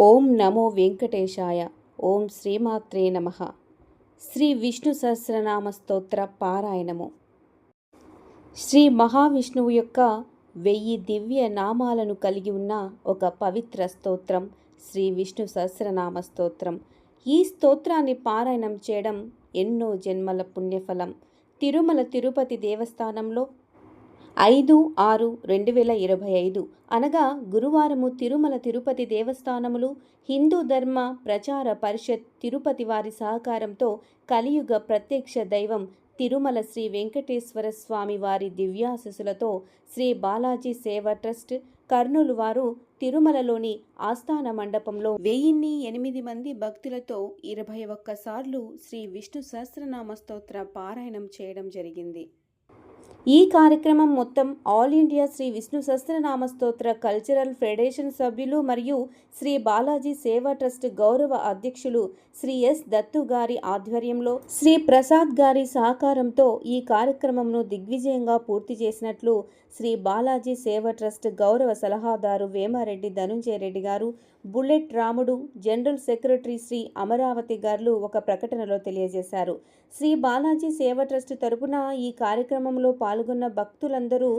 ఓం నమో వెంకటేశాయ. ఓం శ్రీమాత్రే నమ. శ్రీ విష్ణు సహస్రనామ స్తోత్ర పారాయణము. శ్రీ మహావిష్ణువు యొక్క వెయ్యి దివ్య నామాలను కలిగి ఉన్న ఒక పవిత్ర స్తోత్రం శ్రీ విష్ణు సహస్రనామ స్తోత్రం. ఈ స్తోత్రాన్ని పారాయణం చేయడం ఎన్నో జన్మల పుణ్యఫలం. తిరుమల తిరుపతి దేవస్థానంలో ఐదు ఆరు రెండు వేల ఇరవై ఐదు అనగా గురువారము తిరుమల తిరుపతి దేవస్థానములు హిందూ ధర్మ ప్రచార పరిషత్ తిరుపతి వారి సహకారంతో కలియుగ ప్రత్యక్ష దైవం తిరుమల శ్రీ వెంకటేశ్వర స్వామి వారి దివ్యాశిసులతో శ్రీ బాలాజీ సేవ ట్రస్ట్ కర్నూలు వారు తిరుమలలోని ఆస్థాన మండపంలో వెయ్యిన్ని ఎనిమిది మంది భక్తులతో ఇరవై ఒక్కసార్లు శ్రీ విష్ణు సహస్రనామ స్తోత్ర పారాయణం చేయడం జరిగింది. ఈ కార్యక్రమం మొత్తం all India Shri Vishnu Sahasranama Stotra cultural federation సభ్యులు మరియు శ్రీ బాలాజీ సేవా ట్రస్ట్ గౌరవ అధ్యక్షులు శ్రీ ఎస్ దత్తు గారి ఆధ్వర్యంలో శ్రీ ప్రసాద్ గారి సహకారంతో ఈ కార్యక్రమంను దిగ్విజయంగా పూర్తి చేసినట్లు శ్రీ బాలాజీ సేవ ట్రస్ట్ గౌరవ సలహాదారు వేమారెడ్డి ధనుంజయ రెడ్డి గారు బుల్లెట్ రాముడు జనరల్ సెక్రటరీ శ్రీ అమరావతి గారు ఒక ప్రకటనలో తెలియజేశారు. శ్రీ బాలాజీ సేవ ట్రస్ట్ తరపున ఈ కార్యక్రమంలో పాల్గొన్న భక్తులందరూ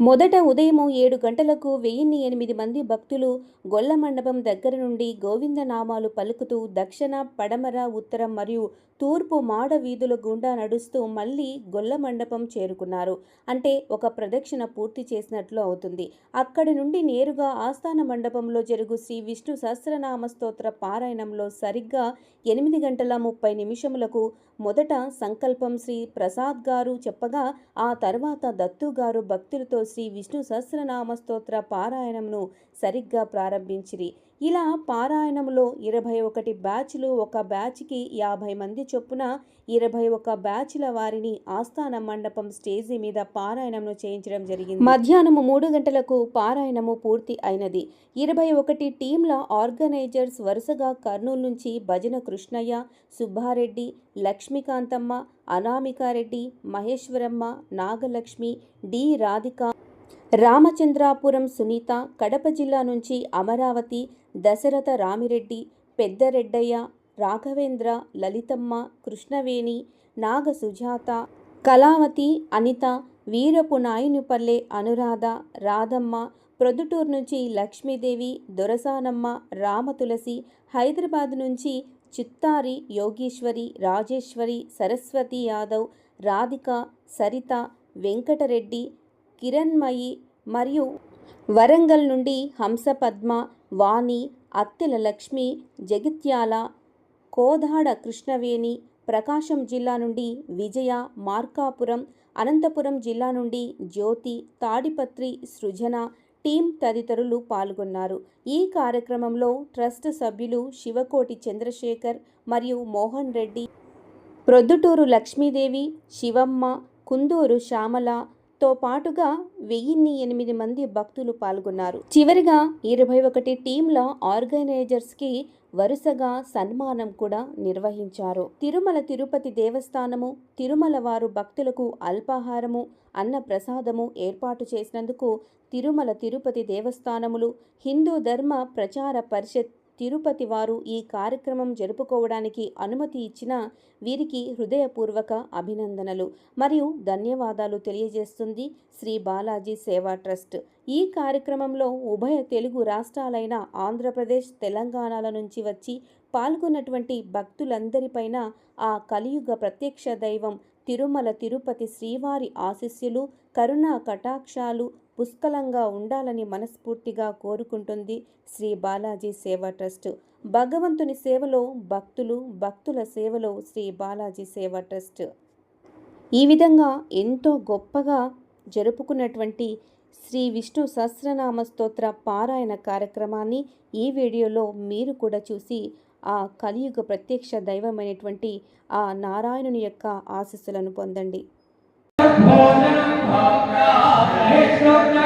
మొదట ఉదయం ఏడు గంటలకు వెయ్యిన్ని ఎనిమిది మంది భక్తులు గొల్ల మండపం దగ్గర నుండి గోవిందనామాలు పలుకుతూ దక్షిణ పడమర ఉత్తరం మరియు తూర్పు మాడ వీధుల గుండా నడుస్తూ మళ్ళీ గొల్ల మండపం చేరుకున్నారు. అంటే ఒక ప్రదక్షిణ పూర్తి చేసినట్లు అవుతుంది. అక్కడి నుండి నేరుగా ఆస్థాన మండపంలో జరుగు శ్రీ విష్ణు సహస్రనామ స్తోత్ర పారాయణంలో సరిగ్గా ఎనిమిది గంటల ముప్పై నిమిషములకు మొదట సంకల్పం శ్రీ ప్రసాద్ గారు చెప్పగా ఆ తర్వాత దత్తు గారు భక్తులతో శ్రీ విష్ణు సహస్రనామ స్తోత్ర పారాయణమును సరిగ్గా ప్రారంభించిరి. ఇలా పారాయణంలో ఇరవై ఒకటి బ్యాచ్లు ఒక బ్యాచ్కి యాభై మంది చొప్పున ఇరవై ఒక బ్యాచ్ల వారిని ఆస్థాన మండపం స్టేజి మీద పారాయణంను చేయించడం జరిగింది. మధ్యాహ్నము మూడు గంటలకు పారాయణము పూర్తి అయినది. ఇరవై ఒకటి టీంల ఆర్గనైజర్స్ వరుసగా కర్నూలు నుంచి భజన కృష్ణయ్య సుబ్బారెడ్డి లక్ష్మీకాంతమ్మ అనామికారెడ్డి మహేశ్వరమ్మ నాగలక్ష్మి డి రాధిక రామచంద్రాపురం సునీత కడప జిల్లా నుంచి అమరావతి దశరథ రామిరెడ్డి పెద్దరెడ్డయ్య రాఘవేంద్ర లలితమ్మ కృష్ణవేణి నాగ సుజాత కళావతి అనిత వీరపు నాయునిపల్లె అనురాధ రాధమ్మ ప్రొద్దుటూరు నుంచి లక్ష్మీదేవి దొరసానమ్మ రామతులసి హైదరాబాద్ నుంచి చిత్తారి యోగీశ్వరి రాజేశ్వరి సరస్వతి యాదవ్ రాధిక సరిత వెంకటరెడ్డి కిరణ్మయి మరియు వరంగల్ నుండి హంసపద్మ వాణి అత్తెల లక్ష్మి జగిత్యాల కోదాడ కృష్ణవేణి ప్రకాశం జిల్లా నుండి విజయ మార్కాపురం అనంతపురం జిల్లా నుండి జ్యోతి తాడిపత్రి సృజన టీం తదితరులు పాల్గొన్నారు. ఈ కార్యక్రమంలో ట్రస్ట్ సభ్యులు శివకోటి చంద్రశేఖర్ మరియు మోహన్ రెడ్డి ప్రొద్దుటూరు లక్ష్మీదేవి శివమ్మ కుందూరు శ్యామల తో పాటుగా వెయ్యిన్ని ఎనిమిది మంది భక్తులు పాల్గొన్నారు. చివరిగా ఇరవై ఒకటి టీంల ఆర్గనైజర్స్కి వరుసగా సన్మానం కూడా నిర్వహించారు. తిరుమల తిరుపతి దేవస్థానము తిరుమల వారు భక్తులకు అల్పాహారము అన్న ప్రసాదము ఏర్పాటు చేసినందుకు తిరుమల తిరుపతి దేవస్థానములు హిందూ ధర్మ ప్రచార పరిషత్ తిరుపతి వారు ఈ కార్యక్రమం జరుపుకోవడానికి అనుమతి ఇచ్చిన వీరికి హృదయపూర్వక అభినందనలు మరియు ధన్యవాదాలు తెలియజేస్తుంది శ్రీ బాలాజీ సేవా ట్రస్ట్. ఈ కార్యక్రమంలో ఉభయ తెలుగు రాష్ట్రాలైన ఆంధ్రప్రదేశ్ తెలంగాణల నుంచి వచ్చి పాల్గొన్నటువంటి భక్తులందరిపైన ఆ కలియుగ ప్రత్యక్ష దైవం తిరుమల తిరుపతి శ్రీవారి ఆశీస్సులు కరుణా కటాక్షాలు పుష్కలంగా ఉండాలని మనస్ఫూర్తిగా కోరుకుంటుంది శ్రీ బాలాజీ సేవా ట్రస్ట్. భగవంతుని సేవలో భక్తులు భక్తుల సేవలో శ్రీ బాలాజీ సేవా ట్రస్ట్. ఈ విధంగా ఎంతో గొప్పగా జరుపుకున్నటువంటి శ్రీ విష్ణు సహస్రనామ స్తోత్ర పారాయణ కార్యక్రమాన్ని ఈ వీడియోలో మీరు కూడా చూసి ఆ కలియుగ ప్రత్యక్ష దైవమైనటువంటి ఆ నారాయణుని యొక్క ఆశస్సులను పొందండి. Rechtsordnung.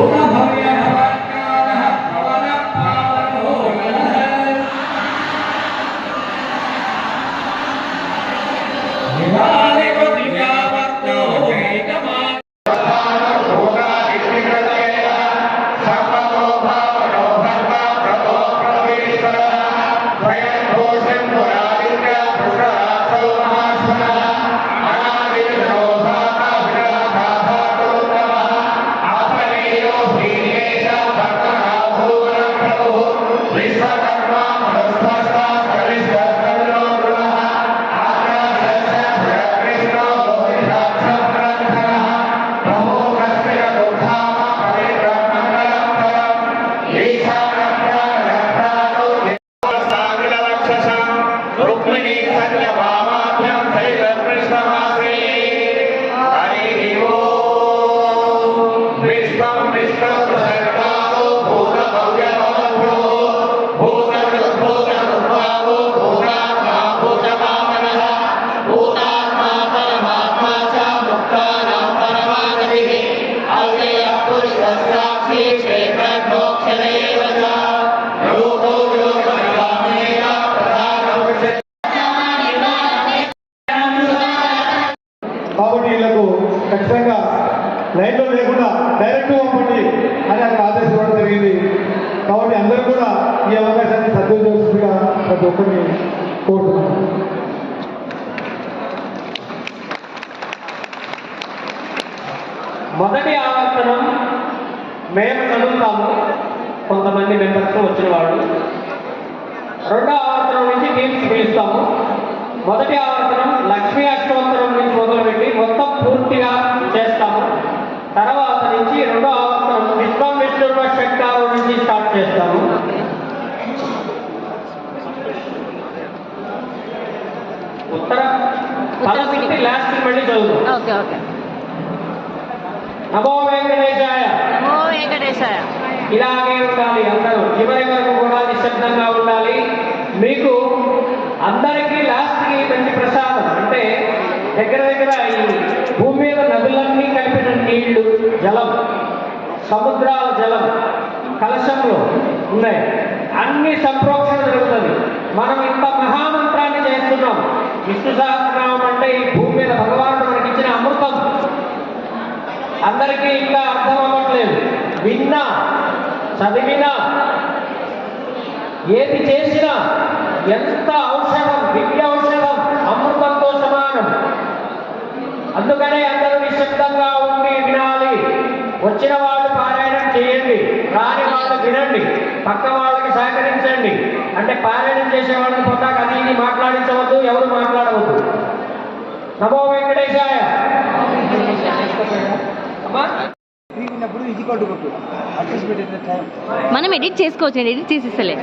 धोखा भावे ప్రతి ఒక్కరిని కోరుతున్నాను మొదటి ఆవర్తనం మేము కలుగుతాము కొంతమంది మెంబర్స్ వచ్చిన వాళ్ళు. రెండో ఆవర్తనం నుంచి టీమ్స్ పిలుస్తాము. మొదటి ఆవర్తనం లక్ష్మీ అష్టోత్తరం నుంచి మొదలుపెట్టి మొత్తం పూర్తిగా చేస్తాము. తర్వాత నుంచి రెండో ఆవర్తనం విశ్వం విష్ణుర్వ షట్కారం నుంచి స్టార్ట్ చేస్తాము. ఉత్తర లాస్ట్ మళ్ళీ చదువుతాం ఓకే ఓకే. నమో వెంకటేశాయ. నమో వెంకటేశాయ. ఇలాగే ఉండాలి అందరూ. చివరి వరకు కూడా నిశ్శబ్దంగా ఉండాలి. మీకు అందరికీ లాస్ట్కి మంచి ప్రసాదం. అంటే దగ్గర దగ్గర ఈ భూమి మీద నదులన్నీ కలిపిన నీళ్ళు జలం సముద్రాల జలం కలశంలో ఉన్నాయి. అన్ని సంప్రోక్షణ జరుగుతుంది. మనం ఇంత మహామంత్రాన్ని చేస్తున్నాం. విష్ణు సహస్రనామం అంటే ఈ భూమి మీద భగవానుడు మనకి ఇచ్చిన అమృతం. అందరికీ ఇంకా అర్థం అవ్వట్లేదు. విన్నా చదివినా ఏది చేసినా ఎంత ఔషధం దివ్య ఔషధం అమృతంతో సమానం. అందుకనే అందరూ నిశ్శబ్దంగా ఉండి వినాలి. వచ్చిన వాళ్ళు పారాయణం చేయండి. రాని వాళ్ళు వినండి. పక్క వాళ్ళకి సహకరించండి. అంటే పారాయణం చేసేవాళ్ళని ఎవరు మాట్లాడవద్దు. నమో వెంకటేశాయ. మనం ఎడిట్ చేసుకోవచ్చు నేను ఎడిట్ చేసేసలే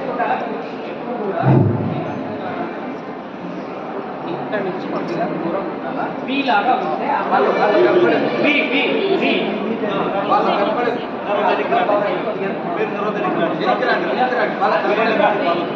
వాళ్ళ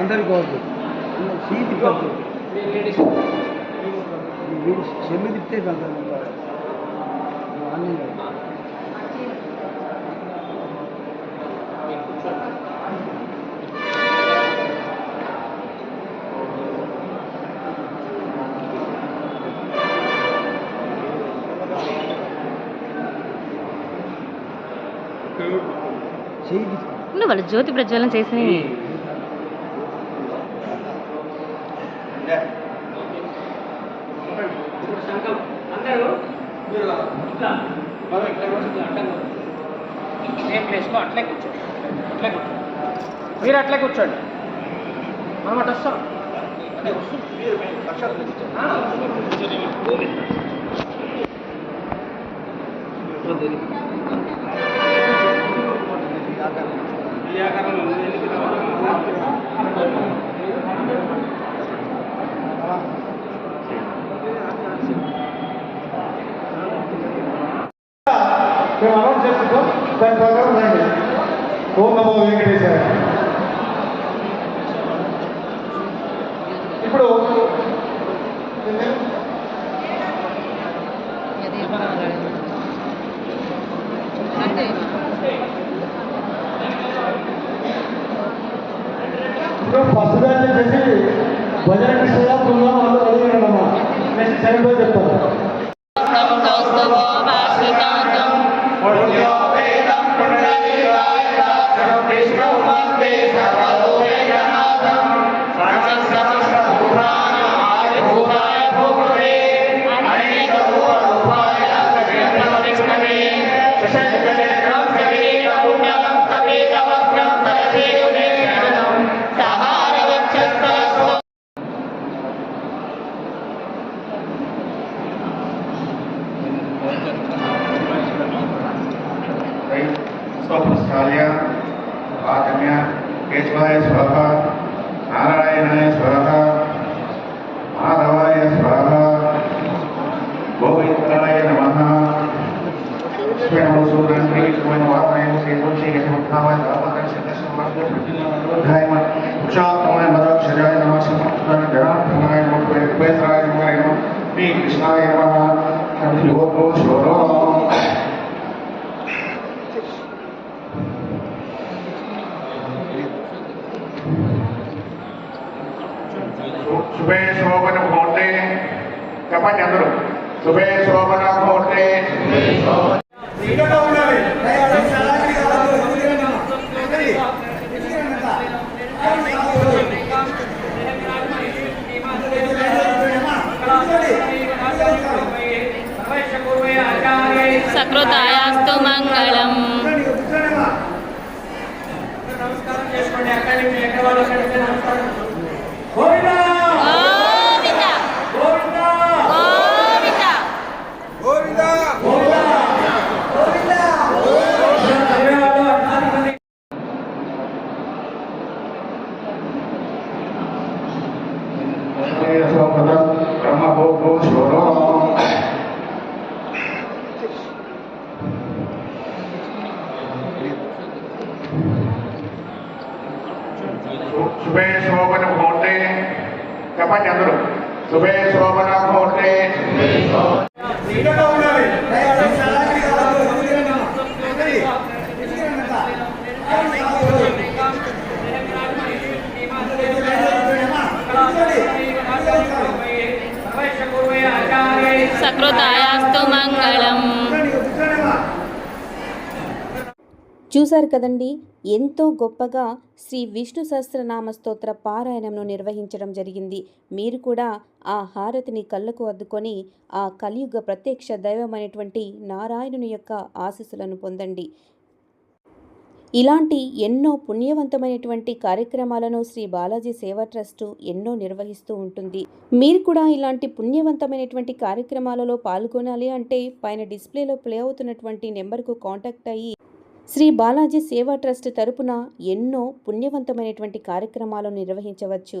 అందరికి కోరుతుంది సీట్ కోరుతుంది చెల్లు తిప్పితే కదా వాళ్ళు జ్యోతి ప్రజ్వలన చేసి ప్లేస్లో అట్లే కూర్చోండి. అట్లే కూర్చోండి. మీరు అట్లే కూర్చోండి. మనం అటు వస్తాం. లక్షలు వస్తుంది sendos de సకృతాయాస్తు మంగళం. నమస్కారం చేసుకోండి. అక్కడ మంగళం. చూశారు కదండి ఎంతో గొప్పగా శ్రీ విష్ణు సహస్రనామ స్తోత్ర పారాయణంను నిర్వహించడం జరిగింది. మీరు కూడా ఆ హారతిని కళ్ళకు అద్దుకొని ఆ కలియుగ ప్రత్యక్ష దైవమైనటువంటి నారాయణుని యొక్క ఆశీస్సులను పొందండి. ఇలాంటి ఎన్నో పుణ్యవంతమైనటువంటి కార్యక్రమాలను శ్రీ బాలాజీ సేవా ట్రస్టు ఎన్నో నిర్వహిస్తూ ఉంటుంది. మీరు కూడా ఇలాంటి పుణ్యవంతమైనటువంటి కార్యక్రమాలలో పాల్గొనాలి అంటే పైన డిస్ప్లేలో ప్లే అవుతున్నటువంటి నెంబర్కు కాంటాక్ట్ అయ్యి శ్రీ బాలాజీ సేవా ట్రస్ట్ తరపున ఎన్నో పుణ్యవంతమైనటువంటి కార్యక్రమాలను నిర్వహించవచ్చు.